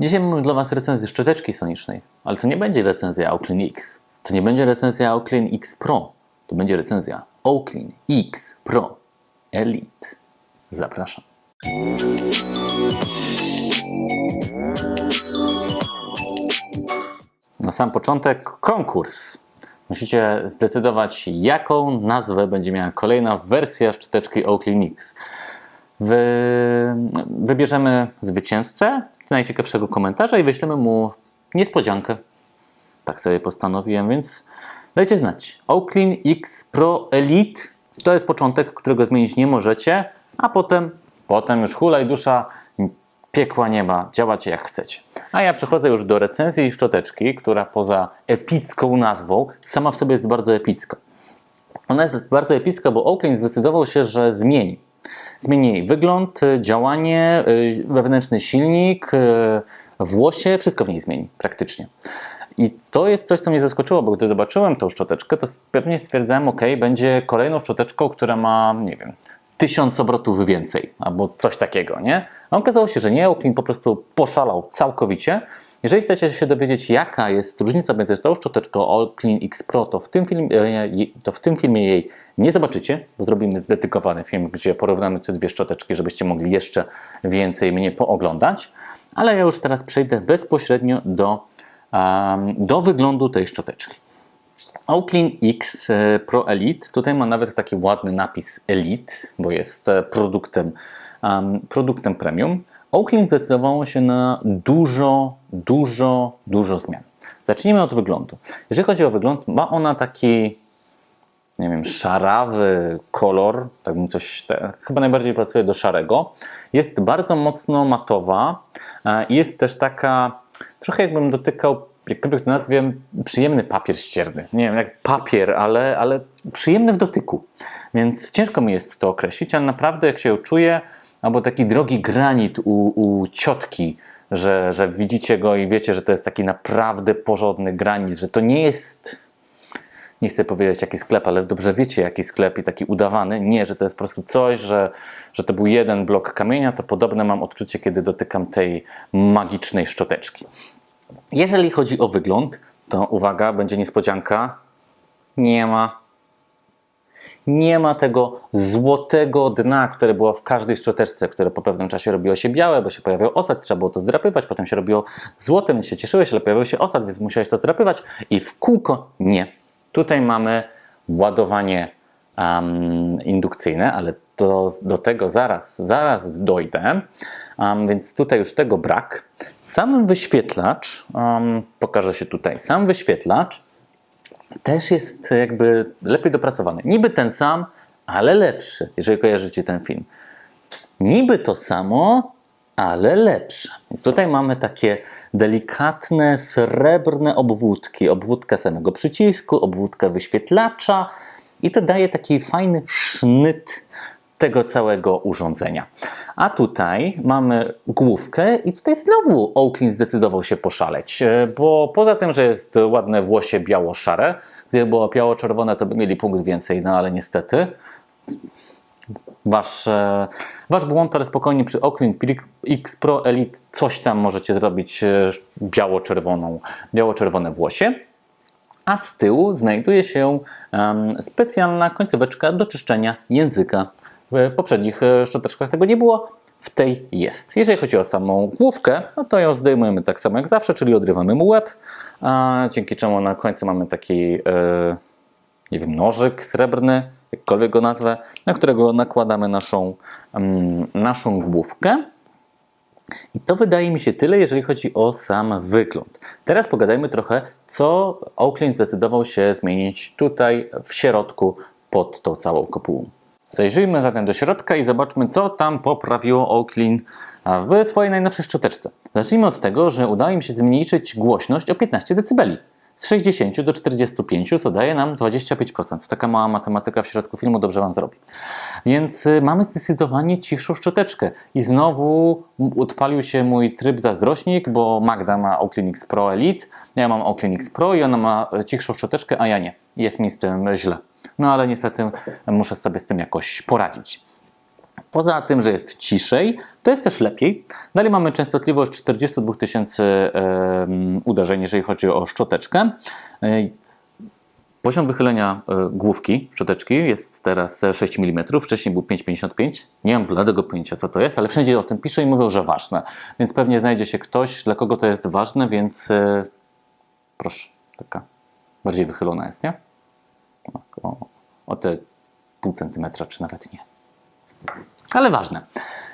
Dzisiaj mamy dla Was recenzję szczoteczki sonicznej, ale to nie będzie recenzja Oakley X. To nie będzie recenzja Oakley X Pro. To będzie recenzja Oakley X Pro Elite. Zapraszam. Na sam początek konkurs. Musicie zdecydować, jaką nazwę będzie miała kolejna wersja szczoteczki Oakley X. Wy... Wybierzemy zwycięzcę najciekawszego komentarza i wyślemy mu niespodziankę. Tak sobie postanowiłem, więc dajcie znać. Oakley X Pro Elite to jest początek, którego zmienić nie możecie, a potem, potem już hulaj dusza, piekła nieba, działacie jak chcecie. A ja przechodzę już do recenzji szczoteczki, która poza epicką nazwą, sama w sobie jest bardzo epicka. Ona jest bardzo epicka, bo Oakley zdecydował się, że zmieni. Zmieni jej wygląd, działanie, y, wewnętrzny silnik, y, włosie, wszystko w niej zmieni praktycznie. I to jest coś, co mnie zaskoczyło, bo gdy zobaczyłem tą szczoteczkę, to pewnie stwierdzałem, ok, będzie kolejną szczoteczką, która ma, nie wiem, tysiąc obrotów więcej, albo coś takiego, nie? A okazało się, że nie, Oakley po prostu poszalał całkowicie. Jeżeli chcecie się dowiedzieć, jaka jest różnica między tą szczoteczką Oakley X Pro, to w, tym film, to w tym filmie jej nie zobaczycie, bo zrobimy dedykowany film, gdzie porównamy te dwie szczoteczki, żebyście mogli jeszcze więcej mnie pooglądać. Ale ja już teraz przejdę bezpośrednio do, um, do wyglądu tej szczoteczki. Oakley X Pro Elite, tutaj ma nawet taki ładny napis Elite, bo jest produktem, um, produktem premium. Oakley zdecydowało się na dużo, dużo, dużo zmian. Zacznijmy od wyglądu. Jeżeli chodzi o wygląd, ma ona taki, nie wiem, szarawy kolor, tak bym coś, te, chyba najbardziej pasuje do szarego. Jest bardzo mocno matowa i jest też taka, trochę jakbym dotykał jakkolwiek to nazwę, przyjemny papier ścierny. Nie wiem, jak papier, ale, ale przyjemny w dotyku. Więc ciężko mi jest to określić, ale naprawdę jak się czuję, albo taki drogi granit u, u ciotki, że, że widzicie go i wiecie, że to jest taki naprawdę porządny granit, że to nie jest, nie chcę powiedzieć jaki sklep, ale dobrze wiecie jaki sklep i taki udawany. Nie, że to jest po prostu coś, że, że to był jeden blok kamienia, to podobne mam odczucie, kiedy dotykam tej magicznej szczoteczki. Jeżeli chodzi o wygląd, to uwaga, będzie niespodzianka. Nie ma. Nie ma tego złotego dna, które było w każdej szczoteczce, które po pewnym czasie robiło się białe, bo się pojawiał osad, trzeba było to zdrapywać, potem się robiło złote, więc się cieszyłeś, ale pojawił się osad, więc musiałeś to zdrapywać i w kółko nie. Tutaj mamy ładowanie um, indukcyjne, ale do, do tego zaraz, zaraz dojdę, um, więc tutaj już tego brak. Sam wyświetlacz, um, pokaże się tutaj, sam wyświetlacz też jest jakby lepiej dopracowany. Niby ten sam, ale lepszy, jeżeli kojarzycie ten film. Niby to samo, ale lepsze. Więc tutaj mamy takie delikatne, srebrne obwódki. Obwódka samego przycisku, obwódka wyświetlacza i to daje taki fajny sznyt tego całego urządzenia. A tutaj mamy główkę i tutaj znowu Oakley zdecydował się poszaleć, e, bo poza tym, że jest ładne włosie biało-szare, gdyby było biało-czerwone, to by mieli punkt więcej, no ale niestety wasz, e, wasz błąd, ale spokojnie przy Oakley X Pro Elite coś tam możecie zrobić e, biało-czerwoną, biało-czerwone włosie a z tyłu znajduje się um, specjalna końcóweczka do czyszczenia języka. W poprzednich e, szczoteczkach tego nie było, w tej jest. Jeżeli chodzi o samą główkę, no to ją zdejmujemy tak samo jak zawsze, czyli odrywamy mu łeb, dzięki czemu na końcu mamy taki, e, nie wiem, nożyk srebrny, jakkolwiek go nazwę, na którego nakładamy naszą, um, naszą główkę. I to wydaje mi się tyle, jeżeli chodzi o sam wygląd. Teraz pogadajmy trochę, co Oakley zdecydował się zmienić tutaj w środku pod tą całą kopułą. Zajrzyjmy zatem do środka i zobaczmy, co tam poprawiło Oakley w swojej najnowszej szczoteczce. Zacznijmy od tego, że udało im się zmniejszyć głośność o 15 dB z 60 do 45, co daje nam 25%. Taka mała matematyka w środku filmu dobrze Wam zrobi. Więc y, mamy zdecydowanie cichszą szczoteczkę. I znowu odpalił się mój tryb zazdrośnik, bo Magda ma Oclinix Pro Elite, ja mam Oclinix Pro i ona ma cichszą szczoteczkę, a ja nie. Jest mi z tym źle. No ale niestety muszę sobie z tym jakoś poradzić. Poza tym, że jest ciszej, to jest też lepiej. Dalej mamy częstotliwość 42 tysięcy uderzeń, jeżeli chodzi o szczoteczkę. Poziom wychylenia e, główki szczoteczki jest teraz 6 mm, wcześniej był 5,55. Nie mam bladego pojęcia, co to jest, ale wszędzie o tym pisze i mówią, że ważne. Więc pewnie znajdzie się ktoś, dla kogo to jest ważne, więc e, proszę, taka bardziej wychylona jest, nie? O, o te pół centymetra, czy nawet nie. Ale ważne.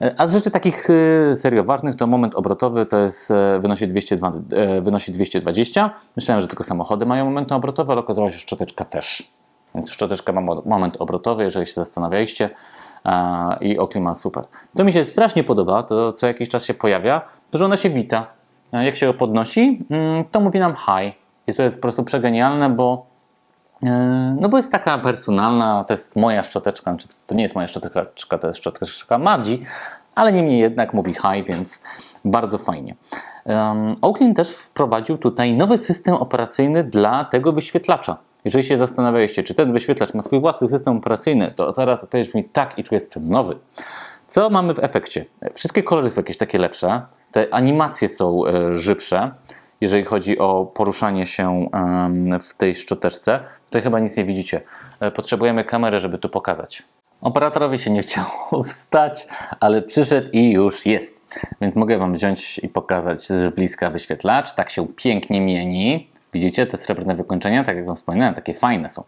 E, A z rzeczy takich e, serio ważnych, to moment obrotowy to jest, e, wynosi, 202, wynosi 220. Myślałem, że tylko samochody mają momenty obrotowe, ale okazało się, że szczoteczka też. Więc szczoteczka ma mo- moment obrotowy, jeżeli się zastanawialiście. I Oakley ma super. Co mi się strasznie podoba, to co jakiś czas się pojawia, to że ona się wita. Jak się ją podnosi, mm, to mówi nam hi. I to jest po prostu przegenialne, bo No bo jest taka personalna, to jest moja szczoteczka, znaczy to nie jest moja szczoteczka, to jest szczoteczka Madzi, ale niemniej jednak mówi hi, więc bardzo fajnie. Um, Oakley też wprowadził tutaj nowy system operacyjny dla tego wyświetlacza. Jeżeli się zastanawialiście, czy ten wyświetlacz ma swój własny system operacyjny, to teraz odpowiedź mi tak i tu jest nowy. Co mamy w efekcie? Wszystkie kolory są jakieś takie lepsze, te animacje są e, żywsze, jeżeli chodzi o poruszanie się w tej szczoteczce. Tutaj chyba nic nie widzicie. E, Potrzebujemy kamery, żeby tu pokazać. Operatorowi się nie chciało wstać, ale przyszedł i już jest. Więc mogę Wam wziąć i pokazać z bliska wyświetlacz. Tak się pięknie mieni. Widzicie te srebrne wykończenia? Tak jak Wam wspominałem, takie fajne są.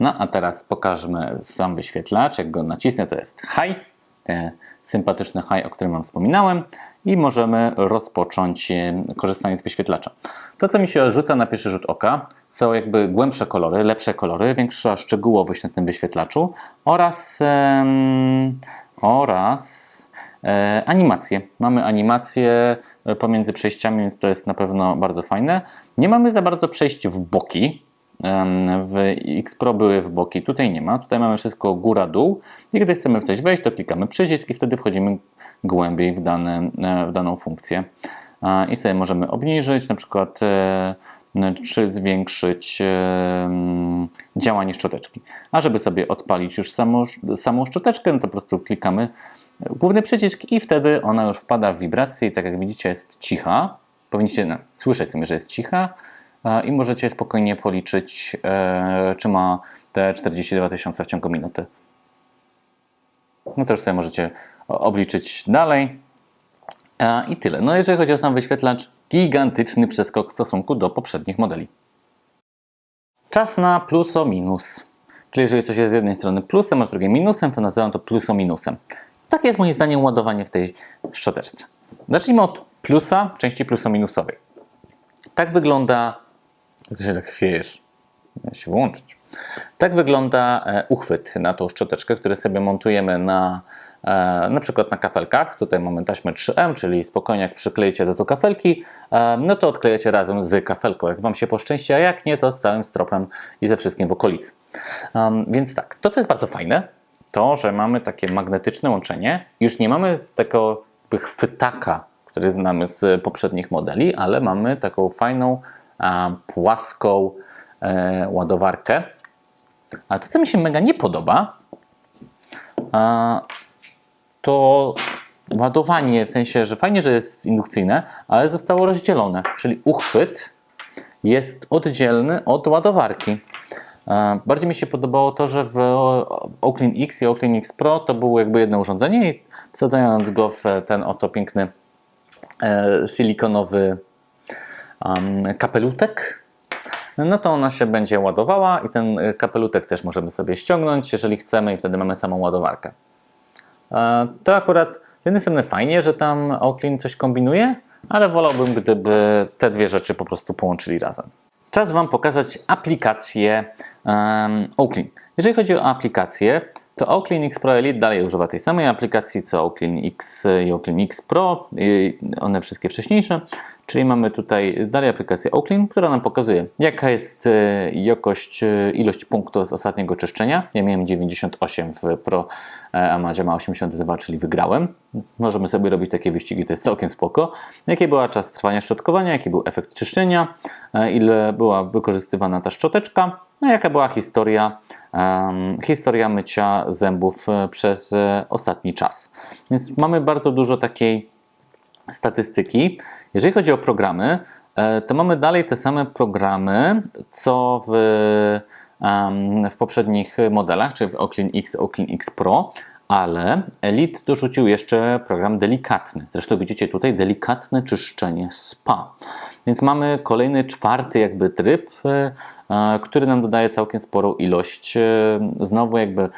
No a teraz pokażmy sam wyświetlacz. Jak go nacisnę, to jest high, te sympatyczne high, o którym Wam wspominałem i możemy rozpocząć e, korzystanie z wyświetlacza. To, co mi się rzuca na pierwszy rzut oka, są jakby głębsze kolory, lepsze kolory, większa szczegółowość na tym wyświetlaczu oraz, oraz e, animacje. Mamy animacje e, pomiędzy przejściami, więc to jest na pewno bardzo fajne. Nie mamy za bardzo przejść w boki, W X Pro były w boki, tutaj nie ma. Tutaj mamy wszystko góra-dół i gdy chcemy w coś wejść, to klikamy przycisk i wtedy wchodzimy głębiej w, dane, e, w daną funkcję. I sobie możemy obniżyć, na przykład e, czy zwiększyć e, działanie szczoteczki. A żeby sobie odpalić już samą, samą szczoteczkę, no to po prostu klikamy główny przycisk i wtedy ona już wpada w wibrację i tak jak widzicie jest cicha. Powinniście no, słyszeć sobie, że jest cicha i możecie spokojnie policzyć, e, czy ma te 42 tysiące w ciągu minuty. No to już sobie możecie obliczyć dalej. I tyle. No jeżeli chodzi o sam wyświetlacz, gigantyczny przeskok w stosunku do poprzednich modeli. Czas na plus o minus. Czyli jeżeli coś jest z jednej strony plusem, a z drugiej minusem, to nazywam to plus o minusem. Takie jest moim zdaniem ładowanie w tej szczoteczce. Zacznijmy od plusa, części pluso-minusowej. Tak wygląda... Ty się tak chwiejesz. Ja się włączyć. Tak wygląda e, uchwyt na tą szczoteczkę, który sobie montujemy na, e, na przykład na kafelkach. Tutaj mamy taśmę 3M, czyli spokojnie jak przykleicie do tu kafelki, e, no to odklejecie razem z kafelką, jak Wam się poszczęści, a jak nie, to z całym stropem i ze wszystkim w okolicy. Więc tak, to co jest bardzo fajne, to, że mamy takie magnetyczne łączenie. Już nie mamy jakby chwytaka, który znamy z poprzednich modeli, ale mamy taką fajną, płaską e, ładowarkę. A to, co mi się mega nie podoba, to ładowanie, w sensie, że fajnie, że jest indukcyjne, ale zostało rozdzielone, czyli uchwyt jest oddzielny od ładowarki. E, Bardziej mi się podobało to, że w Oakley X i Oakley X Pro to było jakby jedno urządzenie i wsadzając go w ten oto piękny e, silikonowy kapelutek, no to ona się będzie ładowała i ten e, kapelutek też możemy sobie ściągnąć, jeżeli chcemy i wtedy mamy samą ładowarkę. E, To akurat z jednej strony fajnie, że tam Oakley coś kombinuje, ale wolałbym, gdyby te dwie rzeczy po prostu połączyli razem. Czas Wam pokazać aplikację um, Oakley. Jeżeli chodzi o aplikację, to Oakley X Pro Elite dalej używa tej samej aplikacji co Oakley X i Oakley X Pro, i one wszystkie wcześniejsze. Czyli mamy tutaj dalej aplikację Oakley, która nam pokazuje, jaka jest e, jakość, e, ilość punktów z ostatniego czyszczenia. Ja miałem 98 w Pro, e, a Madzia ma 82, czyli wygrałem. Możemy sobie robić takie wyścigi, to jest całkiem spoko. Jaki był czas trwania szczotkowania, jaki był efekt czyszczenia, ile była wykorzystywana ta szczoteczka no jaka była historia, em, historia mycia zębów przez ostatni czas. Więc mamy bardzo dużo takiej statystyki. Jeżeli chodzi o programy, e, to mamy dalej te same programy, co w, w poprzednich modelach, czyli w Oakley X, Oakley X Pro, ale Elite dorzucił jeszcze program delikatny. Zresztą widzicie tutaj delikatne czyszczenie spa. Więc mamy kolejny, czwarty jakby tryb, e, który nam dodaje całkiem sporą ilość e, znowu jakby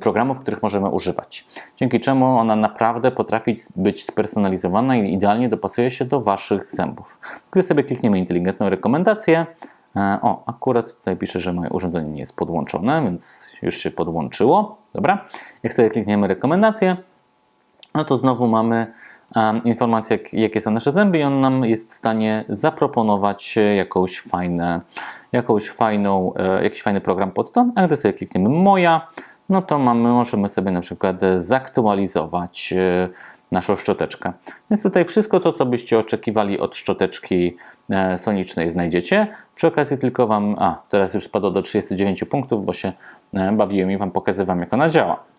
programów, których możemy używać. Dzięki czemu ona naprawdę potrafi być spersonalizowana i idealnie dopasuje się do Waszych zębów. Gdy sobie klikniemy inteligentną rekomendację, e, o, akurat tutaj pisze, że moje urządzenie nie jest podłączone, więc już się podłączyło. Dobra, jak sobie klikniemy rekomendację, no to znowu mamy informację, jak, jakie są nasze zęby i on nam jest w stanie zaproponować jakąś, fajne, jakąś fajną, e, jakiś fajny program pod to. A gdy sobie klikniemy moja, no to mamy, możemy sobie na przykład zaktualizować e, naszą szczoteczkę. Więc tutaj wszystko to, co byście oczekiwali od szczoteczki e, sonicznej znajdziecie. Przy okazji tylko Wam, a teraz już spadło do 39 punktów, bo się e, bawiłem i Wam pokazywałem, jak ona działa.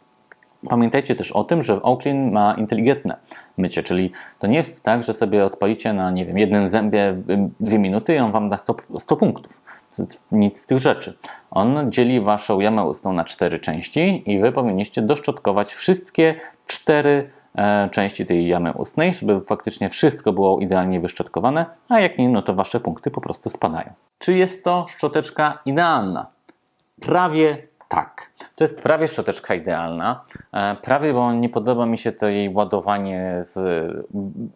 Pamiętajcie też o tym, że Oakley ma inteligentne mycie, czyli to nie jest tak, że sobie odpalicie na nie wiem, jednym zębie dwie minuty i on wam da 100, 100 punktów. Nic z tych rzeczy. On dzieli waszą jamę ustną na cztery części i wy powinniście doszczotkować wszystkie cztery e, części tej jamy ustnej, żeby faktycznie wszystko było idealnie wyszczotkowane, a jak nie, no to wasze punkty po prostu spadają. Czy jest to szczoteczka idealna? Prawie tak. To jest prawie szczoteczka idealna. E, Prawie, bo nie podoba mi się to jej ładowanie z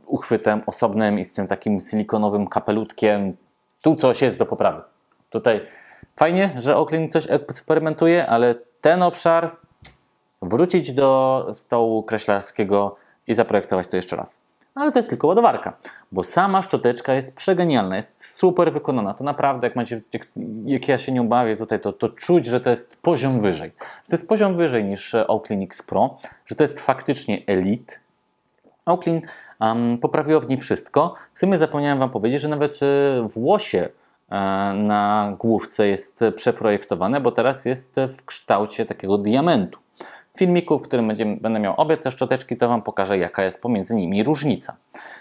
uchwytem osobnym i z tym takim silikonowym kapelutkiem. Tu coś jest do poprawy. Tutaj fajnie, że Oakley coś eksperymentuje, ale ten obszar wrócić do stołu kreślarskiego i zaprojektować to jeszcze raz. Ale to jest tylko ładowarka, bo sama szczoteczka jest przegenialna, jest super wykonana. To naprawdę, jak macie, jak, jak ja się nie bawię tutaj, to, to czuć, że to jest poziom wyżej. Że to jest poziom wyżej niż Oakley X Pro, że to jest faktycznie elite. Oakley um, poprawiło w niej wszystko. W sumie zapomniałem Wam powiedzieć, że nawet e, włosie e, na główce jest przeprojektowane, bo teraz jest w kształcie takiego diamentu. Filmiku, w którym będzie, będę miał obie te szczoteczki, to Wam pokażę, jaka jest pomiędzy nimi różnica.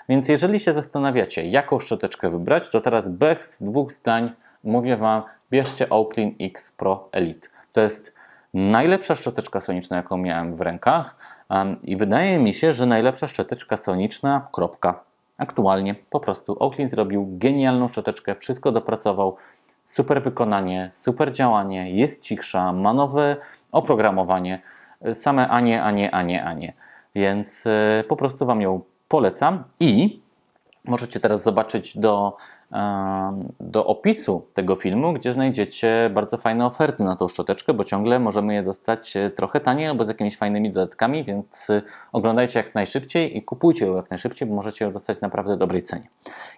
Więc jeżeli się zastanawiacie, jaką szczoteczkę wybrać, to teraz bez dwóch zdań mówię Wam, bierzcie Oakley X Pro Elite. To jest najlepsza szczoteczka soniczna, jaką miałem w rękach um, i wydaje mi się, że najlepsza szczoteczka soniczna, kropka. Aktualnie po prostu Oakley zrobił genialną szczoteczkę, wszystko dopracował, super wykonanie, super działanie, jest cichsza, ma nowe oprogramowanie, same Anie, Anie, Anie, Anie. Więc y, po prostu Wam ją polecam i możecie teraz zobaczyć do, do opisu tego filmu, gdzie znajdziecie bardzo fajne oferty na tą szczoteczkę, bo ciągle możemy je dostać e, trochę taniej albo z jakimiś fajnymi dodatkami, więc oglądajcie jak najszybciej i kupujcie ją jak najszybciej, bo możecie ją dostać naprawdę dobrej cenie.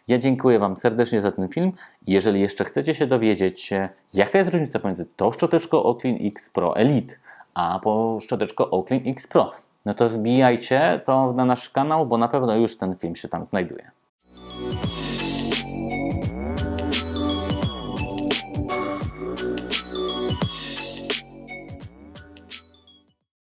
Ja dziękuję Wam serdecznie za ten film. Jeżeli jeszcze chcecie się dowiedzieć, e, jaka jest różnica pomiędzy tą szczoteczką Oakley X Pro Elite, a po szczoteczką Oakley X Pro, no to wbijajcie to na nasz kanał, bo na pewno już ten film się tam znajduje.